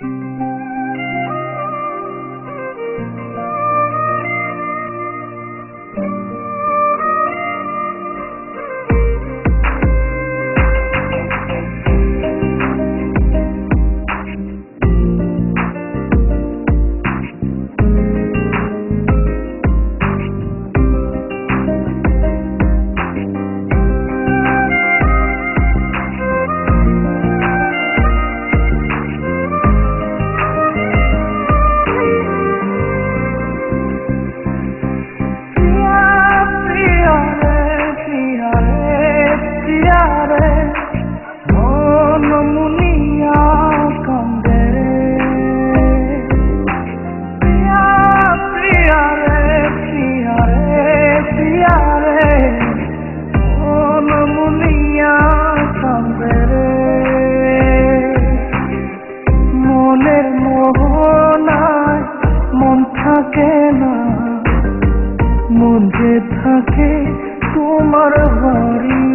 মনের যে থাকে তোমার বাড়ি।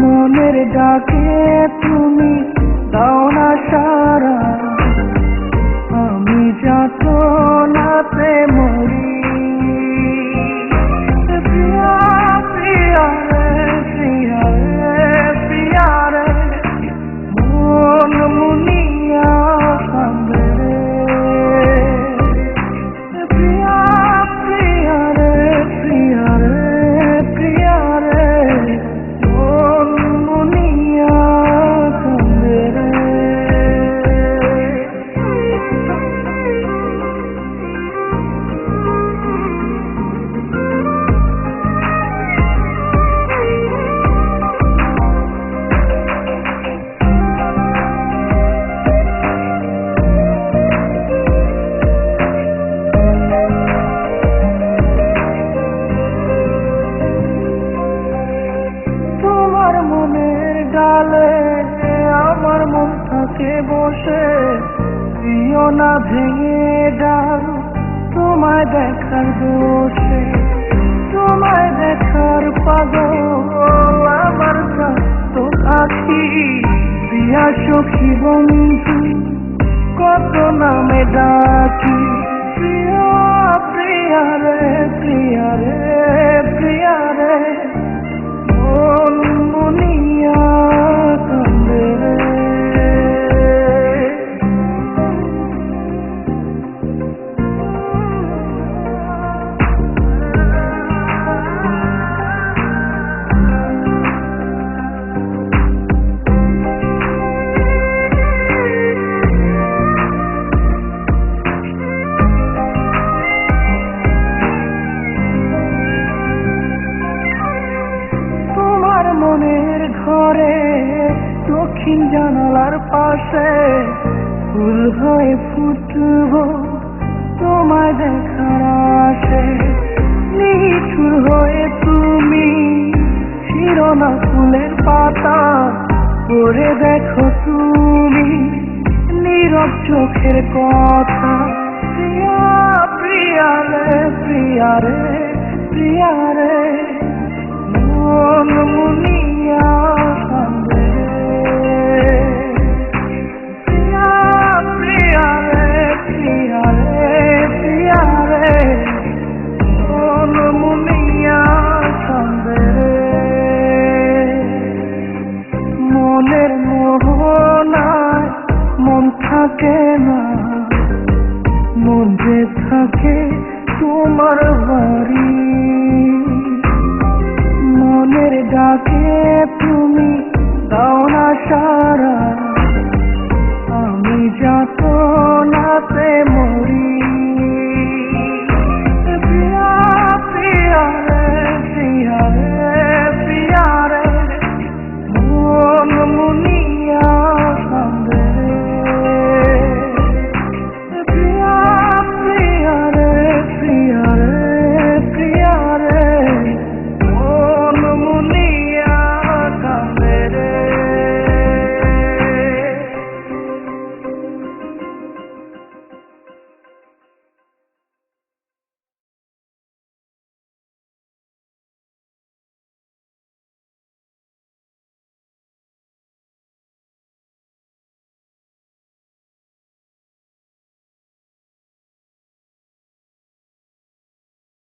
মনের ডাকে তুমি দাও বসে, দিও না ভেঙে ডাল, তোমায় দেখার দোষে তোমায় দেখার পাগল। আমার তো আখি প্রিয়া সখী বন্ধু, কত নামে ডাকি। প্রিয়া প্রিয়া রে প্রিয়া রে প্রিয়া রে মন মুনিয়া দক্ষিণ জানালার পাশে ফুল হয়ে ফুটব তোমায় দেখার আসে নিঠুর হয়ে তুমি শিরোনা ফুলের পাতা করে দেখো তুমি নীরব চোখের কথা। প্রিয়া প্রিয়া রে প্রিয়া রে প্রিয়া রে। থাকে না। মন যে থাকে তোমার বাড়ি। মনের ডাকে তুমি দাও না সারা।